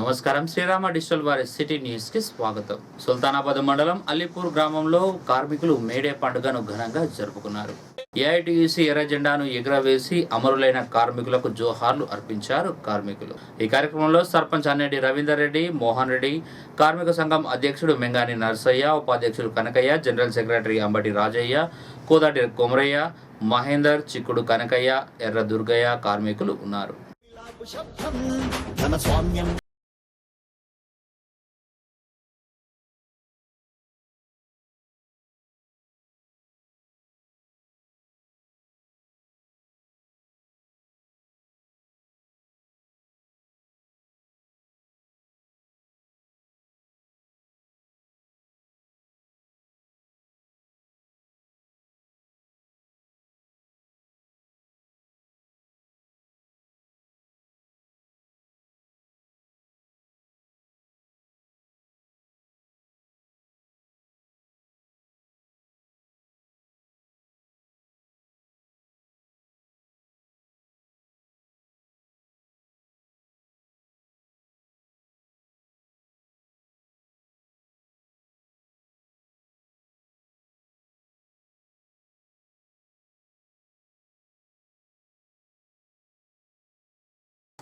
నమస్కారం. శ్రీరామ డిజిటల్ వారి సిటీ న్యూస్కి స్వాగతం. సుల్తానాబాద్ మండలం అలీపూర్ గ్రామంలో కార్మికులు మేడే పండుగను ఘనంగా జరుపుకున్నారు. ఏఐటియుసి ఎర్ర జెండాను ఎగురవేసి అమరులైన కార్మికులకు జోహార్లు అర్పించారు కార్మికులు. ఈ కార్యక్రమంలో సర్పంచ్ అన్నెడ్డి రవీందర్ రెడ్డి మోహన్ రెడ్డి కార్మిక సంఘం అధ్యక్షుడు మెంగాని నర్సయ్య ఉపాధ్యక్షుడు కనకయ్య జనరల్ సెక్రటరీ అంబటి రాజయ్య కోదాటి కొమరయ్య మహేందర్ చిక్కుడు కనకయ్య ఎర్ర దుర్గయ్య కార్మికులు ఉన్నారు. శబ్దం ధన స్వామ్యం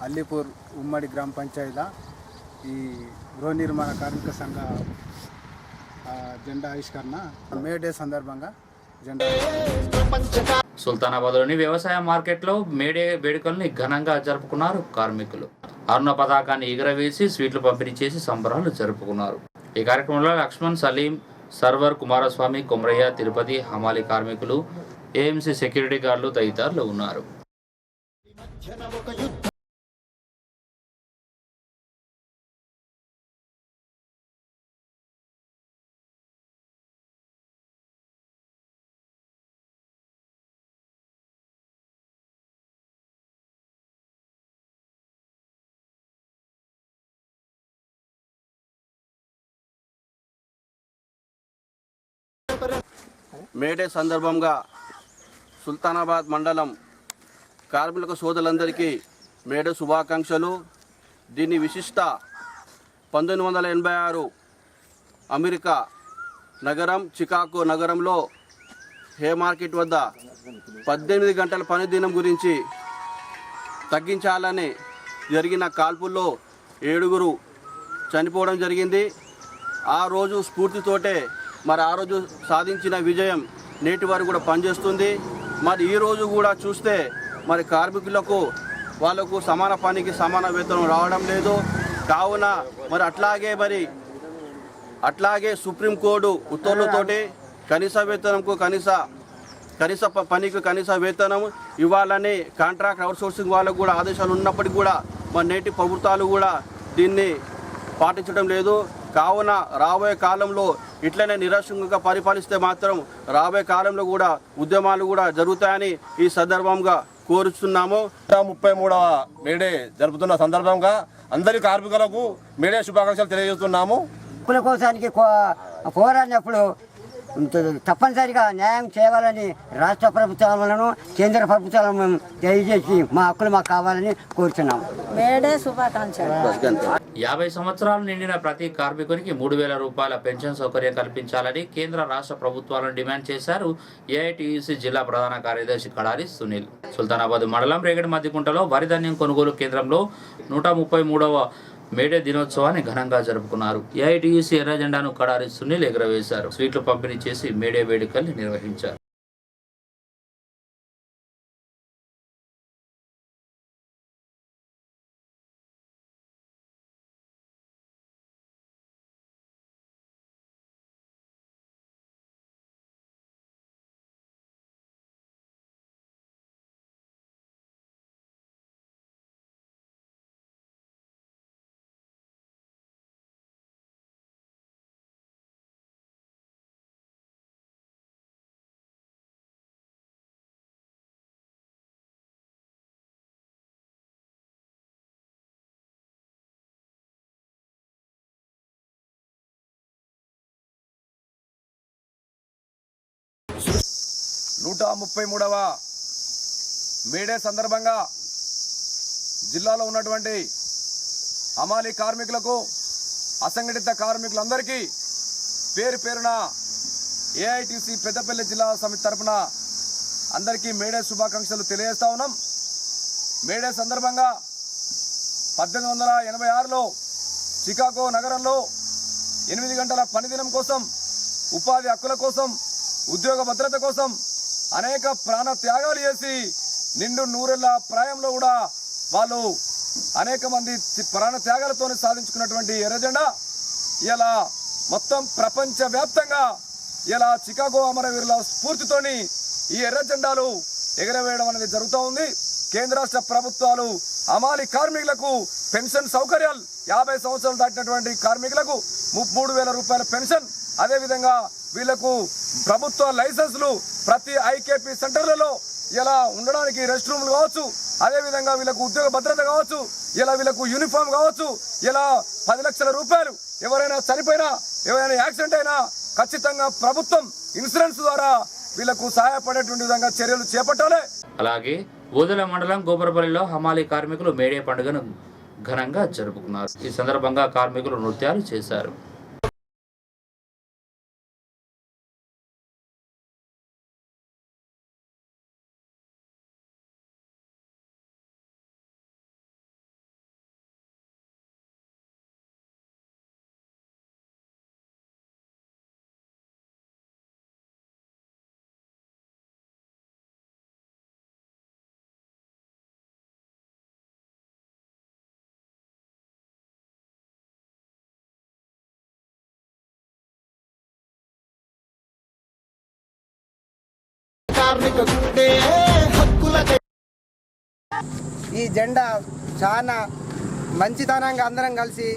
అల్లీపూర్ ఉమ్మడి గ్రామ పంచాయతీ ఈ గృహ నిర్మాణ కార్మిక సంఘ జెండా ఆవిష్కరణ మే డే సందర్భంగా జెండా సుల్తానాబాద్లోని వ్యవసాయ మార్కెట్లో మేడే వేడుకల్ని ఘనంగా జరుపుకున్నారు కార్మికులు. అరుణ పతాకాన్ని ఎగురవేసి స్వీట్లు పంపిణీ చేసి సంబరాలు జరుపుకున్నారు. ఈ కార్యక్రమంలో లక్ష్మణ్ సలీం సర్వర్ కుమారస్వామి కుమ్రయ్య తిరుపతి హమాలి కార్మికులు ఏఎంసీ సెక్యూరిటీ గార్డులు తదితరులు ఉన్నారు. మేడే సందర్భంగా సుల్తానాబాద్ మండలం కార్మిక సోదరులందరికీ మేడే శుభాకాంక్షలు. దీని విశిష్ట పంతొమ్మిది వందల ఎనభై ఆరు అమెరికా నగరం చికాగో నగరంలో హే మార్కెట్ వద్ద పద్దెనిమిది గంటల పని దినం గురించి తగ్గించాలని జరిగిన కాల్పుల్లో ఏడుగురు చనిపోవడం జరిగింది. ఆ రోజు స్ఫూర్తితోటే మరి ఆ రోజు సాధించిన విజయం నేటి వరకు కూడా పనిచేస్తుంది. మరి ఈ రోజు కూడా చూస్తే మరి కార్మికులకు వాళ్ళకు సమాన పనికి సమాన వేతనం రావడం లేదు. కావున మరి అట్లాగే మరి అట్లాగే సుప్రీంకోర్టు ఉత్తర్వులతోటి కనీస వేతనంకు కనీస కనీస ప- పనికి కనీస వేతనం ఇవ్వాలని కాంట్రాక్ట్ అవుట్సోర్సింగ్ వాళ్ళకు కూడా ఆదేశాలు ఉన్నప్పటికీ కూడా మన నేటి ప్రభుత్వాలు కూడా దీన్ని పాటించడం లేదు. కావున రాబోయే కాలంలో ఇట్లనే నిరాశంగా పరిపాలిస్తే మాత్రం రాబోయే కాలంలో కూడా ఉద్యమాలు కూడా జరుగుతాయని ఈ సందర్భంగా కోరుచున్నాము. నూట ముప్పై మూడవ మేడే జరుపుతున్న సందర్భంగా అందరి కార్మికులకు మేడే శుభాకాంక్షలు తెలియజేస్తున్నాము. హక్కుల కోసానికి కో- పోరాడినప్పుడు తప్పనిసరిగా న్యాయం చేయాలని రాష్ట్ర ప్రభుత్వాలను కేంద్ర ప్రభుత్వాలను తెలియజేసి మా హక్కులు మాకు కావాలని కోరుతున్నాము మేడే శుభాకాంక్షలు. యాభై సంవత్సరాలు నిండిన ప్రతి కార్మికునికి మూడు వేల రూపాయల పెన్షన్ సౌకర్యం కల్పించాలని కేంద్ర రాష్ట్ర ప్రభుత్వాలను డిమాండ్ చేశారు ఏఐటీయూసీ జిల్లా ప్రధాన కార్యదర్శి కడారి సునీల్. సుల్తానాబాద్ మండలం రేగడి మధ్యకుంటలో వరి ధాన్యం కొనుగోలు కేంద్రంలో నూట ముప్పై మూడవ మేడే దినోత్సవాన్ని ఘనంగా జరుపుకున్నారు. ఏఐటీయూసీ ఎర్ర జెండాను కడారి సునీల్ ఎగురవేశారు. స్వీట్లు పంపిణీ చేసి మేడే వేడుకల్ని నిర్వహించారు. నూట ముప్పై మూడవ మేడే సందర్భంగా జిల్లాలో ఉన్నటువంటి హమాలి కార్మికులకు అసంఘటిత కార్మికులందరికీ పేరు పేరున ఏఐటిసి పెద్దపల్లి జిల్లా సమితి తరఫున అందరికీ మేడే శుభాకాంక్షలు తెలియజేస్తా ఉన్నాం. మేడే సందర్భంగా పద్దెనిమిది వందల ఎనభై ఆరులో చికాగో నగరంలో ఎనిమిది గంటల పనిదినం కోసం ఉపాధి హక్కుల కోసం ఉద్యోగ భద్రత కోసం అనేక ప్రాణ త్యాగాలు చేసి నిండు నూరెళ్ళ ప్రాయంలో కూడా వాళ్ళు అనేక మంది ప్రాణ త్యాగాలతో సాధించుకున్నటువంటి ఎర్రజెండా. ఇలా మొత్తం ప్రపంచవ్యాప్తంగా ఇలా చికాగో అమరవీరుల స్ఫూర్తితోని ఈ ఎర్రజెండాలు ఎగరవేయడం అనేది జరుగుతూ ఉంది. కేంద్ర రాష్ట్ర ప్రభుత్వాలు అమాలి కార్మికులకు పెన్షన్ సౌకర్యాలు యాభై సంవత్సరాలు దాటినటువంటి కార్మికులకు ము- మూడు వేల రూపాయల పెన్షన్. అదేవిధంగా వీళ్ళకు ప్రభుత్వ లైసెన్సులు ప్రతి ఐకేపీ సెంటర్లలో ఇలా ఉండడానికి రెస్ట్ రూమ్లు కావచ్చు అదేవిధంగా వీళ్ళకు ఉద్యోగ భద్రత కావచ్చు ఇలా వీళ్ళకు యూనిఫామ్ కావచ్చు ఇలా పది లక్షల రూపాయలు ఎవరైనా చనిపోయినా ఎవరైనా యాక్సిడెంట్ అయినా ఖచ్చితంగా ప్రభుత్వం ఇన్సూరెన్స్ ద్వారా వీళ్ళకు సహాయపడేటువంటి విధంగా చర్యలు చేపట్టాలి. అలాగే ఓదెల మండలం గోపరపల్లిలో హమాలి కార్మికులు మేడే పండుగను ఘనంగా జరుపుకున్నారు. ఈ సందర్భంగా కార్మికులు నృత్యాలు చేశారు. కార్మిక గుండె ఈ జెండా చాలా మంచితనంగా అందరం కలిసి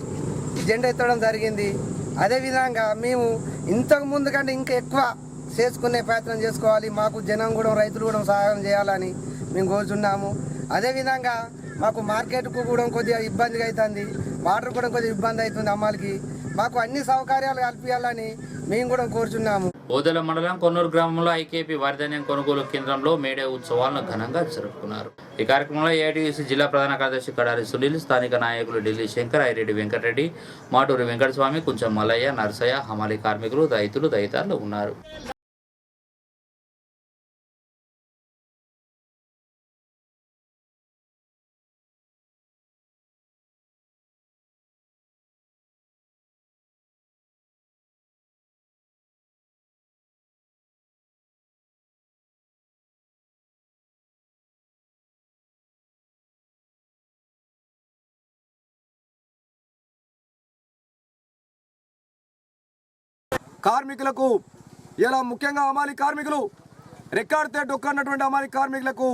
ఈ జెండా ఎత్తడం జరిగింది. అదేవిధంగా మేము ఇంతకు ముందు కంటే ఇంకా ఎక్కువ చేసుకునే ప్రయత్నం చేసుకోవాలి. మాకు జనం కూడా రైతులు కూడా సహాయం చేయాలని మేము కోరుచున్నాము. అదేవిధంగా మాకు మార్కెట్కు కూడా కొద్దిగా ఇబ్బందిగా అవుతుంది వాటర్ కూడా కొద్దిగా ఇబ్బంది అవుతుంది అమ్మాలకి మాకు అన్ని సౌకర్యాలు కల్పించాలని మేము కూడా కోరుచున్నాము. ఓదెల మండలం కొన్నూరు గ్రామంలో ఐకేపీ వారిధాన్యం కొనుగోలు కేంద్రంలో మేడే ఉత్సవాలను ఘనంగా జరుపుకున్నారు. ఈ కార్యక్రమంలో ఏఐటీయూసీ జిల్లా ప్రధాన కార్యదర్శి కడారి సునీల్ స్థానిక నాయకులు ఢిల్లీ శంకర్ ఐరెడ్డి వెంకటరెడ్డి మాటూరి వెంకటస్వామి కొంచెం మల్లయ్య నర్సయ్య హమాలి కార్మికులు రైతులు తదితరులు ఉన్నారు. కార్మికులకు ఇలా ముఖ్యంగా అమాలి కార్మికులు రికార్డ్ డొక్కన్నటువంటి అమాలి కార్మికులకు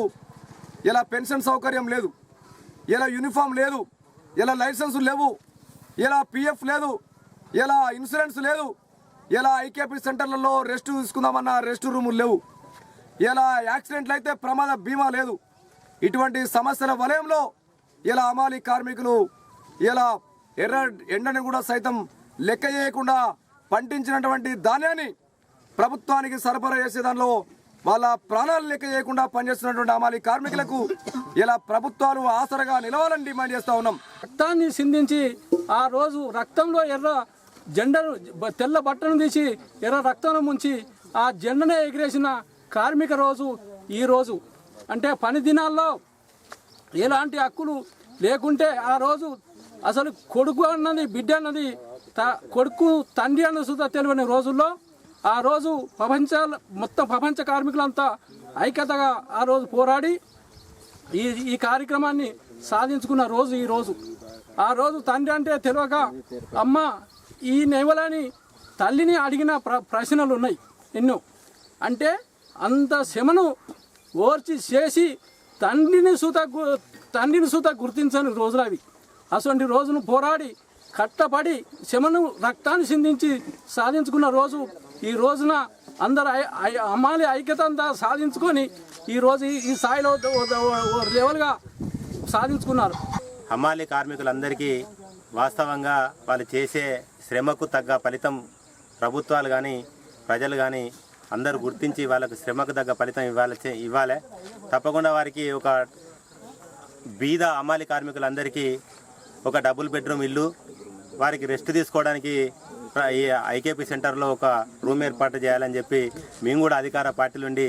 ఇలా పెన్షన్ సౌకర్యం లేదు ఇలా యూనిఫామ్ లేదు ఇలా లైసెన్స్ లేవు ఇలా పిఎఫ్ లేదు ఇలా ఇన్సూరెన్స్ లేదు ఇలా ఐకేపీ సెంటర్లలో రెస్ట్ తీసుకుందామన్న రెస్ట్ రూములు లేవు ఇలా యాక్సిడెంట్లు అయితే ప్రమాద బీమా లేదు. ఇటువంటి సమస్యల వలయంలో ఇలా అమాలి కార్మికులు ఇలా ఎర్ర ఎండని కూడా సైతం లెక్క చేయకుండా పండించినటువంటి ధాన్యాన్ని ప్రభుత్వానికి సరఫరా చేసే దానిలో వాళ్ళ ప్రాణాలు లెక్క చేయకుండా పనిచేస్తున్నటువంటి అమాలి కార్మికులకు ఇలా ప్రభుత్వాలు ఆసరగా నిలవాలని డిమాండ్ చేస్తూ ఉన్నాం. రక్తాన్ని సిందించి ఆ రోజు రక్తంలో ఎర్ర జెండను తెల్ల బట్టను తీసి ఎర్ర రక్తంలో ముంచి ఆ జెండనే ఎగిరేసిన కార్మిక రోజు ఈ రోజు. అంటే పని దినాల్లో ఎలాంటి హక్కులు లేకుంటే ఆ రోజు అసలు కొడుకు అన్నది బిడ్డ అన్నది కొడుకు తండ్రి అన్న సుధా తెలియని రోజుల్లో ఆ రోజు ప్రపంచ మొత్తం ప్రపంచ కార్మికులంతా ఐక్యతగా ఆ రోజు పోరాడి ఈ ఈ కార్యక్రమాన్ని సాధించుకున్న రోజు ఈ రోజు. ఆ రోజు తండ్రి అంటే తెలియక అమ్మ ఈ నెవలని తల్లిని అడిగిన ప్ర ప్రశ్నలు ఉన్నాయి ఎన్నో. అంటే అంత శ్రమను ఓర్చి చేసి తండ్రిని సూత గు- తండ్రిని సూత గుర్తించని రోజులు అవి. అటువంటి రోజును పోరాడి కట్టపడి శ్రమను రక్తాన్ని సిందించి సాధించుకున్న రోజు ఈ రోజున అందరు అమ్మాలి ఐక్యత అంతా సాధించుకొని ఈ రోజు ఈ- స్థాయిలో ఓ- లెవెల్గా సాధించుకున్నారు. అమ్మాలి కార్మికులందరికీ వాస్తవంగా వాళ్ళు చేసే శ్రమకు తగ్గ ఫలితం ప్రభుత్వాలు కానీ ప్రజలు కానీ అందరూ గుర్తించి వాళ్ళకు శ్రమకు తగ్గ ఫలితం ఇవ్వాలి ఇవ్వాలి. తప్పకుండా వారికి ఒక బీద అమ్మాలి కార్మికులందరికీ ఒక డబుల్ బెడ్రూమ్ ఇల్లు వారికి రెస్ట్ తీసుకోవడానికి ఈ ఐకేపీ సెంటర్లో ఒక రూమ్ ఏర్పాటు చేయాలని చెప్పి మేము కూడా అధికార పార్టీ నుండి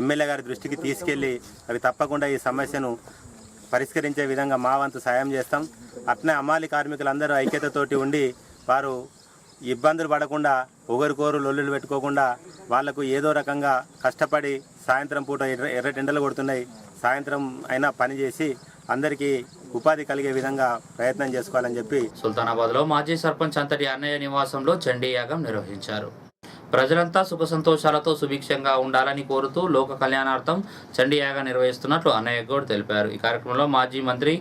ఎమ్మెల్యే గారి దృష్టికి తీసుకెళ్ళి అవి తప్పకుండా ఈ సమస్యను పరిష్కరించే విధంగా మా వంతు సాయం చేస్తాం. అట్నే అమ్మాలి కార్మికులందరూ ఐక్యతతోటి ఉండి వారు ఇబ్బందులు పడకుండా ఒకరికోరు లొల్లులు పెట్టుకోకుండా వాళ్ళకు ఏదో రకంగా కష్టపడి సాయంత్రం పూట ఎర్ర ఎర్రటెండలు కొడుతున్నాయి. సాయంత్రం అయినా పని చేసి అందరికీ ఉపాధి కలిగే విధంగా ప్రయత్నం చేసుకోవాలని చెప్పి సుల్తానాబాద్లో మాజీ సర్పంచ్ అంతటి అన్నయ్య నివాసంలో చండీ యాగం నిర్వహించారు. ప్రజలంతా సుఖ సంతోషాలతో సుభిక్షంగా ఉండాలని కోరుతూ లోక కళ్యాణార్థం చండీ యాగం నిర్వహిస్తున్నట్లు అన్నయ్య గౌడ్ తెలిపారు. ఈ కార్యక్రమంలో మాజీ మంత్రి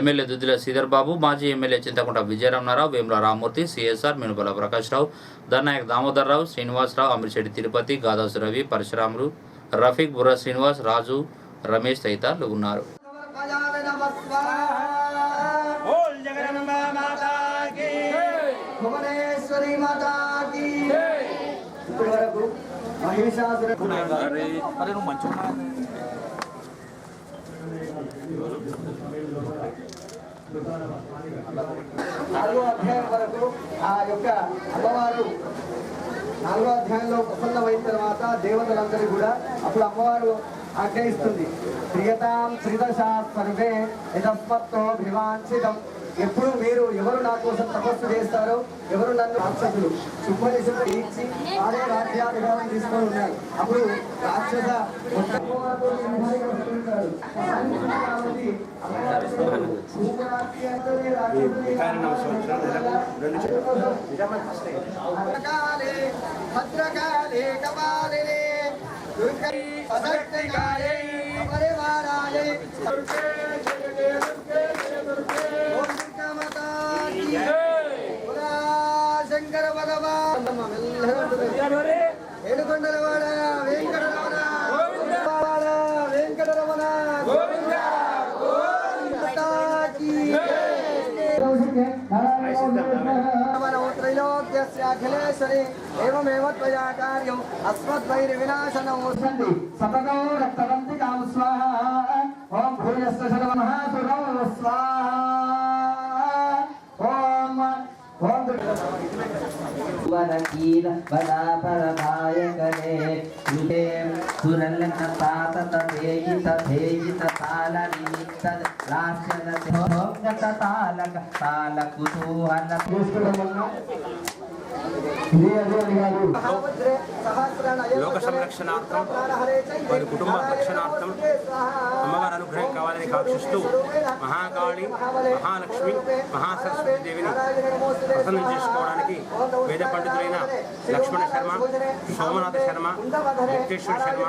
ఎమ్మెల్యే దుద్దిల శ్రీధర్ బాబు మాజీ ఎమ్మెల్యే చింతకుంట విజయరమణారావు వేముల రామ్మూర్తి సిఎస్ఆర్ మినుపల ప్రకాష్ రావు దామోదర్రావు దామోదర్ రావు శ్రీనివాసరావు అమిర్శెట్టి తిరుపతి గాదాసు రవి పరశురాములు రఫీక్ బుర్ర శ్రీనివాస్ రాజు రమేష్ తదితరులు ఉన్నారు. మహిషాసుర నాలుగో అధ్యాయం వరకు ఆ యొక్క అమ్మవారు నాలుగో అధ్యాయంలో ప్రసన్నమైన తర్వాత దేవతలందరూ కూడా అప్పుడు అమ్మవారు ఆగ్రహిస్తుంది ప్రియతాం త్రిదశా సర్వే యదస్మత్తో భివాంఛితం ఎప్పుడు మీరు ఎవరు నా కోసం తపస్సు చేస్తారో ఎవరు నన్ను రాక్షసులు సుబ్బనిసులు ఇచ్చి ఆడే రాజ్యాధికారం తీసుకొని ఉన్నారు అప్పుడు రాక్షస అమ్మవారితో సింహానికి వస్తుంటారు. భద్రకాళే కపాలినే దుర్గై దుర్గే దుర్గే దుర్గే దుర్గే ఓం దుర్గా మాతా కీ బోలా శంకర అమ్మ మెల్లగా ఉంటుంది ఏడుకొండలవాడ వెంకటరమణ వెంకటరమణ త్రైలోక్యస్యాఖిలేశ్వరి ఏమేవ త్వయా కార్యం అస్మద్వైర్వినాశనమోసంది సతతో రక్తవంతి కాం స్వాహ ఓం భూయస్వ స్వాహ. వరకీల బలాపరదాయకనే సుదే సురలన తాత తేయిత తేయిత తాల నిమిత్త లాస్యన భోగత తాలక తాల లోక సంరక్షణార్థం వారి కుటుంబ రక్షణార్థం అమ్మవారి అనుగ్రహం కావాలని కాక్షిస్తూ మహాకాళి మహాలక్ష్మి మహాసరస్వతి దేవిని ప్రసన్నం చేసుకోవడానికి వేద పండితులైన లక్ష్మణ శర్మ సోమనాథ శర్మ వెంకటేశ్వర శర్మ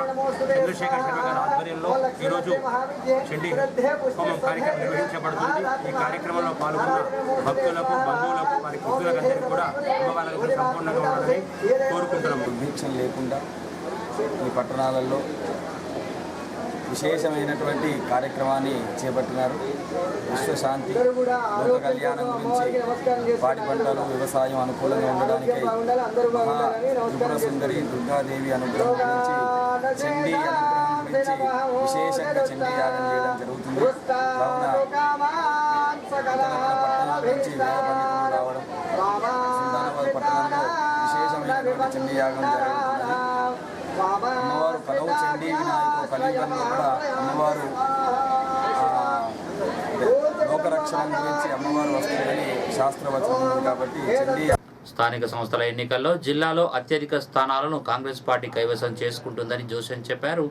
చంద్రశేఖర్ శర్మ గారి ఆధ్వర్యంలో ఈరోజు చండీ హోమం కార్యక్రమం నిర్వహించబడుతుంది. ఈ కార్యక్రమంలో పాల్గొన్న భక్తులకు బంధువులకు వారి కుటుంబాలందరికీ కూడా అమ్మవారి అనుగ్రహం సంపూర్ణంగా ఉండాలని కోరుకుంటున్నాము దీక్షం లేకుండా ఈ పట్టణాలలో విశేషమైనటువంటి కార్యక్రమాన్ని చేపట్టినారు. విశ్వశాంతి లోక కళ్యాణం గురించి పాడి పంటలు వ్యవసాయం అనుకూలంగా ఉండడానికై త్రిపుర సుందరి దుర్గాదేవి అనుగ్రహం గురించి చండీ అనుగ్రహం గురించి విశేషంగా చండీ యాగం చేయడం జరుగుతుంది. కావున పట్టణాల నుంచి వేద పండితులు రావడం పట్టణంలో విశేషమైనటువంటి చండీ యాగం జరుగుతున్నది. అమ్మవారు కలవు చండీ వినాయక కలియుగంలో కూడా అమ్మవారు లోకరక్షణ గురించి అమ్మవారు వస్తుందని శాస్త్రవచనం కాబట్టి చండీ స్థానిక సంస్థల ఎన్నికల్లో జిల్లాలో అత్యధిక స్థానాలను కాంగ్రెస్ పార్టీ కైవసం చేసుకుంటుందని జోషన్ చెప్పారు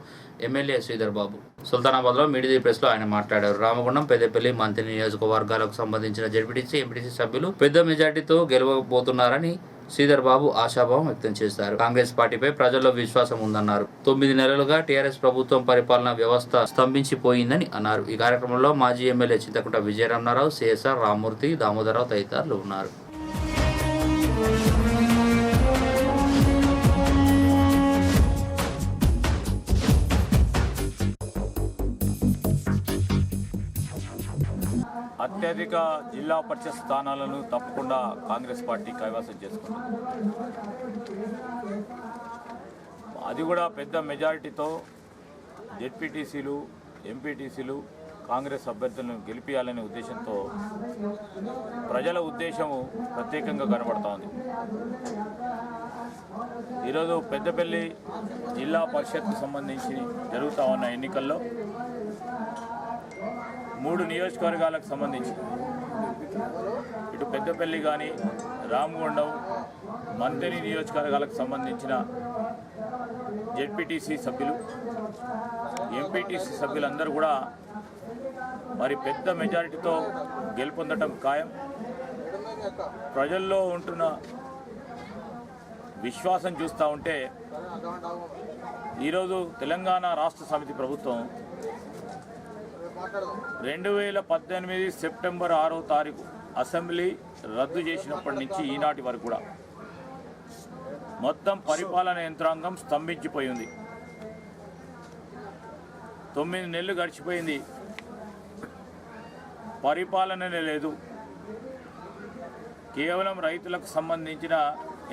ఎమ్మెల్యే శ్రీధర్ బాబు. సుల్తానాబాద్లో మీడియా ప్రెస్లో ఆయన మాట్లాడారు. రామగుండం పెద్దపల్లి మంత్రి నియోజకవర్గాలకు సంబంధించిన జడ్పీటీసీ ఎంపీటీసీ సభ్యులు పెద్ద మెజార్టీతో గెలవబోతున్నారని శ్రీధర్ బాబు ఆశాభావం వ్యక్తం చేశారు. కాంగ్రెస్ పార్టీపై ప్రజల్లో విశ్వాసం ఉందన్నారు. తొమ్మిది నెలలుగా టీఆర్ఎస్ ప్రభుత్వం పరిపాలన వ్యవస్థ స్తంభించిపోయిందని అన్నారు. ఈ కార్యక్రమంలో మాజీ ఎమ్మెల్యే చింతకుంట విజయరమణారావు సిఎస్ఆర్ రామ్మూర్తి దామోదరరావు తదితరులు ఉన్నారు. అత్యధిక జిల్లా పరిషత్ స్థానాలను తప్పకుండా కాంగ్రెస్ పార్టీ కైవసం చేసుకుంటుంది. అది కూడా పెద్ద మెజారిటీతో జెడ్పీటీసీలు ఎంపీటీసీలు కాంగ్రెస్ అభ్యర్థులను గెలిపించాలనే ఉద్దేశంతో ప్రజల ఉద్దేశము ప్రత్యేకంగా కనబడతా ఉంది. ఈరోజు పెద్దపల్లి జిల్లా పరిషత్కు సంబంధించి జరుగుతూ ఉన్న ఎన్నికల్లో మూడు నియోజకవర్గాలకు సంబంధించి ఇటు పెద్దపల్లి కానీ రామగుండం మంత్రి నియోజకవర్గాలకు సంబంధించిన జెడ్పీటీసీ సభ్యులు ఎంపీటీసీ సభ్యులందరూ కూడా మరి పెద్ద మెజారిటీతో గెలుపొందటం ఖాయం. ప్రజల్లో ఉంటున్న విశ్వాసం చూస్తూ ఉంటే ఈరోజు తెలంగాణ రాష్ట్ర సమితి ప్రభుత్వం రెండు వేల పద్దెనిమిది సెప్టెంబర్ ఆరో తారీఖు అసెంబ్లీ రద్దు చేసినప్పటి నుంచి ఈనాటి వరకు కూడా మొత్తం పరిపాలన యంత్రాంగం స్తంభించిపోయింది. తొమ్మిది నెలలు గడిచిపోయింది. పరిపాలననే లేదు. కేవలం రైతులకు సంబంధించిన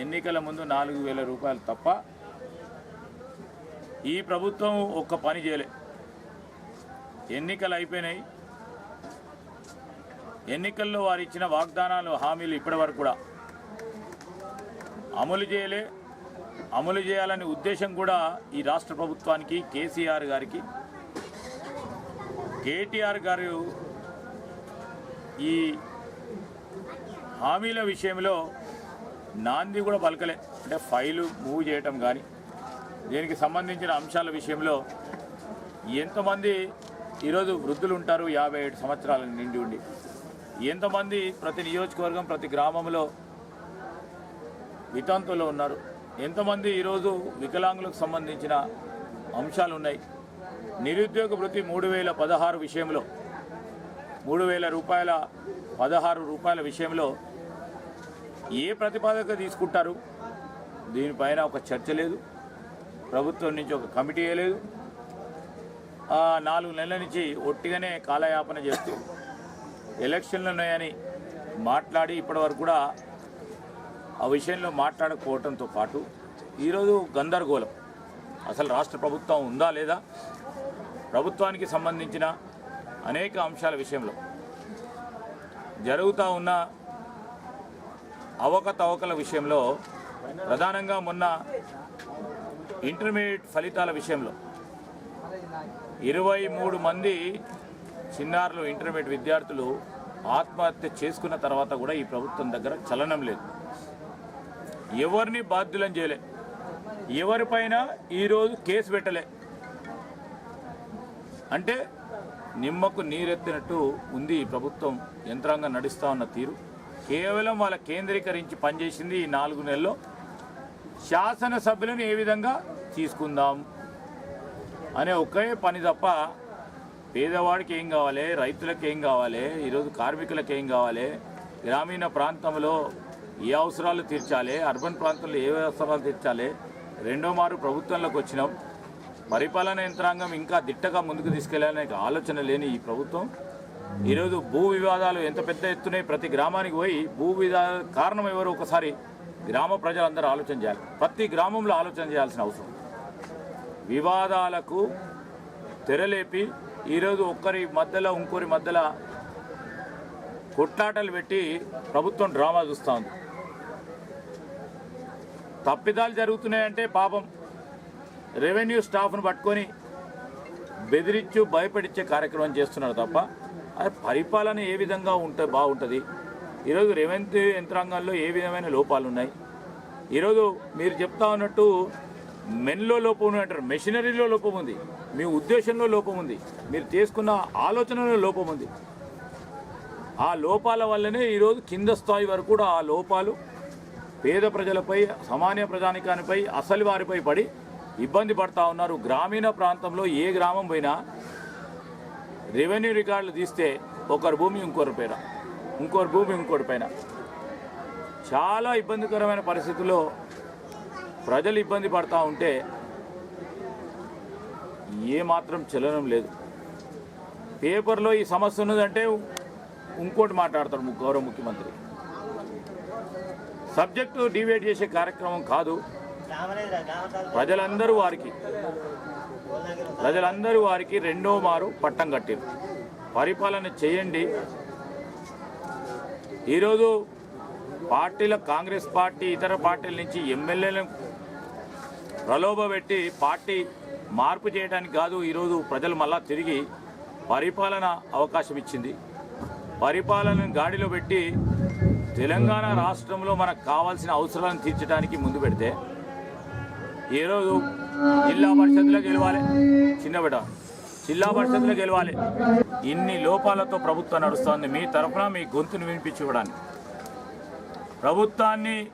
ఎన్నికల ముందు నాలుగు వేల రూపాయలు తప్ప ఈ ప్రభుత్వం ఒక్క పని చేయలే. ఎన్నికలు అయిపోయినాయి. ఎన్నికల్లో వారు ఇచ్చిన వాగ్దానాలు హామీలు ఇప్పటివరకు కూడా అమలు చేయలే. అమలు చేయాలనే ఉద్దేశం కూడా ఈ రాష్ట్ర ప్రభుత్వానికి కేసీఆర్ గారికి. కేటీఆర్ గారు ఈ హామీల విషయంలో నాంది కూడా పలకలే. అంటే ఫైలు మూవ్ చేయటం కానీ దీనికి సంబంధించిన అంశాల విషయంలో ఎంతమంది ఈరోజు వృద్ధులు ఉంటారు యాభై ఏడు సంవత్సరాల నిండి ఉండి. ఎంతమంది ప్రతి నియోజకవర్గం ప్రతి గ్రామంలో వితంతులు ఉన్నారు. ఎంతమంది ఈరోజు వికలాంగులకు సంబంధించిన అంశాలు ఉన్నాయి నిరుద్యోగ వృత్తి మూడు వేల పదహారు విషయంలో మూడు వేల రూపాయల పదహారు రూపాయల విషయంలో ఏ ప్రతిపాదక తీసుకుంటారు? దీనిపైన ఒక చర్చ లేదు. ప్రభుత్వం నుంచి ఒక కమిటీ లేదు నాలుగు నెలల నుంచి ఒట్టిగానే కాలయాపన చేస్తూ ఎలక్షన్లు ఉన్నాయని మాట్లాడి ఇప్పటివరకు కూడా ఆ విషయంలో మాట్లాడకపోవడంతో పాటు ఈరోజు గందరగోళం. అసలు రాష్ట్ర ప్రభుత్వం ఉందా లేదా? ప్రభుత్వానికి సంబంధించిన అనేక అంశాల విషయంలో జరుగుతూ ఉన్న అవకతవకల విషయంలో ప్రధానంగా మొన్న ఇంటర్మీడియట్ ఫలితాల విషయంలో ఇరవై మూడు మంది చిన్నారులు ఇంటర్మీడియట్ విద్యార్థులు ఆత్మహత్య చేసుకున్న తర్వాత కూడా ఈ ప్రభుత్వం దగ్గర చలనం లేదు. ఎవరిని బాధ్యులను చేయలే. ఎవరిపైన ఈరోజు కేసు పెట్టలే. అంటే నిమ్మకు నీరెత్తినట్టు ఉంది ఈ ప్రభుత్వం యంత్రాంగం నడుస్తూ ఉన్న తీరు. కేవలం వాళ్ళ కేంద్రీకరించి పనిచేసింది ఈ నాలుగు నెలల్లో. శాసనసభ్యులను ఏ విధంగా తీసుకుందాం అనే ఒకే పని తప్ప పేదవాడికి ఏం కావాలి రైతులకు ఏం కావాలి ఈరోజు కార్మికులకు ఏం కావాలి గ్రామీణ ప్రాంతంలో ఏ అవసరాలు తీర్చాలి అర్బన్ ప్రాంతంలో ఏ అవసరాలు తీర్చాలి రెండో మారు ప్రభుత్వంలోకి వచ్చినాం. పరిపాలన యంత్రాంగం ఇంకా దిట్టగా ముందుకు తీసుకెళ్ళాలనే ఆలోచన లేని ఈ ప్రభుత్వం. ఈరోజు భూ వివాదాలు ఎంత పెద్ద ఎత్తున్నాయి ప్రతి గ్రామానికి పోయి భూ వివాద కారణం ఎవరు ఒకసారి గ్రామ ప్రజలందరూ ఆలోచన చేయాలి. ప్రతి గ్రామంలో ఆలోచన చేయాల్సిన అవసరం. వివాదాలకు తెరలేపి ఈరోజు ఒక్కరి మధ్యలో ఇంకోరి మధ్యలో కొట్లాటలు పెట్టి ప్రభుత్వం డ్రామా చూస్తూ ఉంది. తప్పిదాలు జరుగుతున్నాయంటే పాపం రెవెన్యూ స్టాఫ్ను పట్టుకొని బెదిరించు భయపడిచ్చే కార్యక్రమం చేస్తున్నారు తప్ప అది పరిపాలన ఏ విధంగా ఉంటే బాగుంటుంది? ఈరోజు రెవెన్యూ యంత్రాంగంలో ఏ విధమైన లోపాలు ఉన్నాయి ఈరోజు మీరు చెప్తా ఉన్నట్టు మెన్లో లోపం అంటారు మెషినరీలో లోపం ఉంది మీ ఉద్దేశంలో లోపం ఉంది మీరు చేసుకున్న ఆలోచనలో లోపం ఉంది. ఆ లోపాల వల్లనే ఈరోజు కింద స్థాయి వరకు కూడా ఆ లోపాలు పేద ప్రజలపై సామాన్య ప్రజానికానిపై అసలు వారిపై పడి ఇబ్బంది పడతా ఉన్నారు. గ్రామీణ ప్రాంతంలో ఏ గ్రామం పోయినా రెవెన్యూ రికార్డులు తీస్తే ఒకరి భూమి ఇంకొకరి పైన ఇంకొకరి భూమి ఇంకోటి పైన. చాలా ఇబ్బందికరమైన పరిస్థితుల్లో ప్రజలు ఇబ్బంది పడతా ఉంటే ఏ మాత్రం చలనం లేదు. పేపర్లో ఈ సమస్య ఉన్నదంటే ఇంకోటి మాట్లాడతాడు గౌరవ ముఖ్యమంత్రి. సబ్జెక్టు డివేట్ చేసే కార్యక్రమం కాదు. ప్రజలందరూ వారికి ప్రజలందరూ వారికి రెండో మారు పట్టం కట్టారు. పరిపాలన చేయండి. ఈరోజు పార్టీల కాంగ్రెస్ పార్టీ ఇతర పార్టీల నుంచి ఎమ్మెల్యేలను ప్రలోభపెట్టి పార్టీ మార్పు చేయడానికి కాదు ఈరోజు ప్రజలు మళ్ళా తిరిగి పరిపాలన అవకాశం ఇచ్చింది. పరిపాలనను గాడిలో పెట్టి తెలంగాణ రాష్ట్రంలో మనకు కావాల్సిన అవసరాలను తీర్చడానికి ముందు పెడితే ఈరోజు జిల్లా పరిషత్లో గెలవాలి? చిన్న బిడ్డ జిల్లా పరిషత్లో గెలవాలి. ఇన్ని లోపాలతో ప్రభుత్వం నడుస్తుంది. మీ తరఫున మీ గొంతును వినిపించుకోవడానికి ప్రభుత్వాన్ని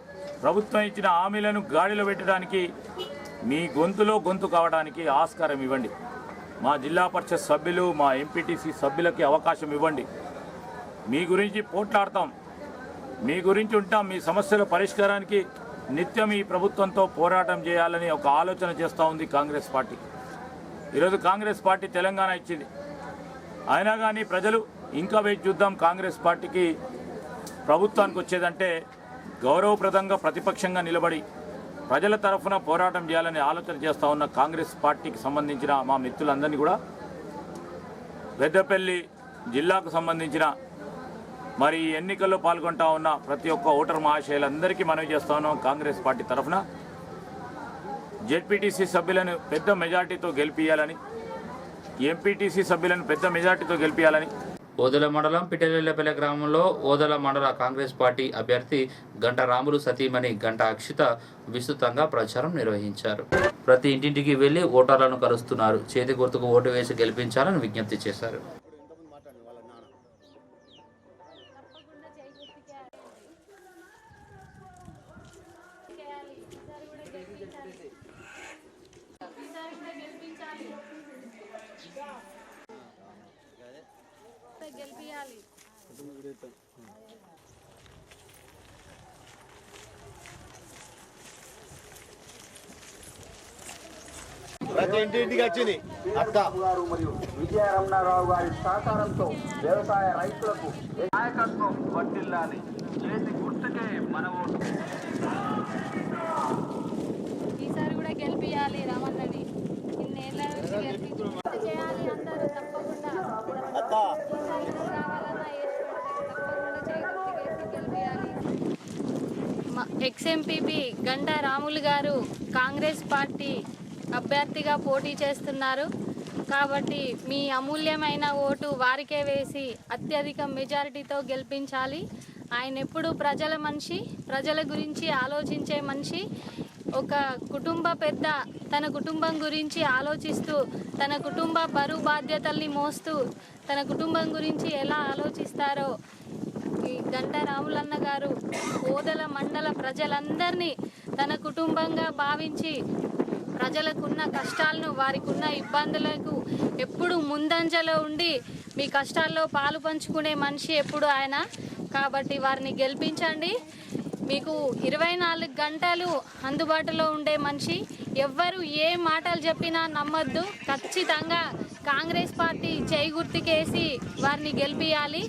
ప్రభుత్వం ఇచ్చిన హామీలను గాడిలో పెట్టడానికి మీ గొంతులో గొంతు కావడానికి ఆస్కారం ఇవ్వండి. మా జిల్లా పరిషత్ సభ్యులు మా ఎంపీటీసీ సభ్యులకి అవకాశం ఇవ్వండి. మీ గురించి పోట్లాడతాం. మీ గురించి ఉంటాం. మీ సమస్యల పరిష్కారానికి నిత్యం ఈ ప్రభుత్వంతో పోరాటం చేయాలని ఒక ఆలోచన చేస్తూ ఉంది కాంగ్రెస్ పార్టీ. ఈరోజు కాంగ్రెస్ పార్టీ తెలంగాణ ఇచ్చింది. అయినా కానీ ప్రజలు ఇంకా వేచి చూద్దాం కాంగ్రెస్ పార్టీకి ప్రభుత్వానికి వచ్చేదంటే గౌరవప్రదంగా ప్రతిపక్షంగా నిలబడి ప్రజల తరఫున పోరాటం చేయాలని ఆలోచన చేస్తూ ఉన్న కాంగ్రెస్ పార్టీకి సంబంధించిన మా మిత్రులందరినీ కూడా పెద్దపల్లి జిల్లాకు సంబంధించిన మరి ఈ ఎన్నికల్లో పాల్గొంటా ఉన్న ప్రతి ఒక్క ఓటర్ మహాశయులందరికీ మనవి చేస్తాను కాంగ్రెస్ పార్టీ తరఫున. జెడ్పీటీసీ సభ్యులను పెద్ద మెజార్టీతో గెలిపియాలని ఎంపీటీసీ సభ్యులను పెద్ద మెజార్టీతో గెలిపియాలని ఓదల మండలం పిటలెల్లపల్లె గ్రామంలో ఓదల మండల కాంగ్రెస్ పార్టీ అభ్యర్థి గంట రాములు సతీమణి గంట అక్షిత విస్తృతంగా ప్రచారం నిర్వహించారు. ప్రతి ఇంటింటికి వెళ్ళి ఓటర్లను కలుస్తున్నారు. చేతి గుర్తుకు ఓటు వేసి గెలిపించాలని విజ్ఞప్తి చేశారు. ప్రతి ఇంటింటికి వచ్చింది. అత్త గారు మరియు విజయరమణారావు గారి సహకారంతో వ్యవసాయ రైతులకు నాయకత్వం వర్తిల్లాలి చేతి గుర్తుకే మన ఓటు. ఈసారి కూడా గెలిపియాలి రామన్నని ఇన్నేళ్ళ నుంచి గెలిపించి చేయాలి అందరూ తప్పకుండా ఈసారి కూడా కావాలన్నా వేసి పెడతారు. తప్పకుండా చేకూర్చి గెలిపియాలి ఎక్స్ఎంపీపీ గంటా రాములు గారు కాంగ్రెస్ పార్టీ అభ్యర్థిగా పోటీ చేస్తున్నారు. కాబట్టి మీ అమూల్యమైన ఓటు వారికే వేసి అత్యధిక మెజారిటీతో గెలిపించాలి. ఆయన ఎప్పుడు ప్రజల మనిషి ప్రజల గురించి ఆలోచించే మనిషి. ఒక కుటుంబ పెద్ద తన కుటుంబం గురించి ఆలోచిస్తూ తన కుటుంబ బరువు బాధ్యతల్ని మోస్తూ తన కుటుంబం గురించి ఎలా ఆలోచిస్తారో ఈ గంట గారు ఓదల మండల ప్రజలందరినీ తన కుటుంబంగా భావించి ప్రజలకున్న కష్టాలను వారికున్న ఇబ్బందులకు ఎప్పుడు ముందంజలో ఉండి మీ కష్టాల్లో పాలు పంచుకునే మనిషి ఎప్పుడు ఆయన. కాబట్టి వారిని గెలిపించండి. మీకు ఇరవై నాలుగు గంటలు అందుబాటులో ఉండే మనిషి. ఎవ్వరు ఏ మాటలు చెప్పినా నమ్మొద్దు. ఖచ్చితంగా కాంగ్రెస్ పార్టీ చేయి గుర్తుకేసి వారిని గెలిపియాలి.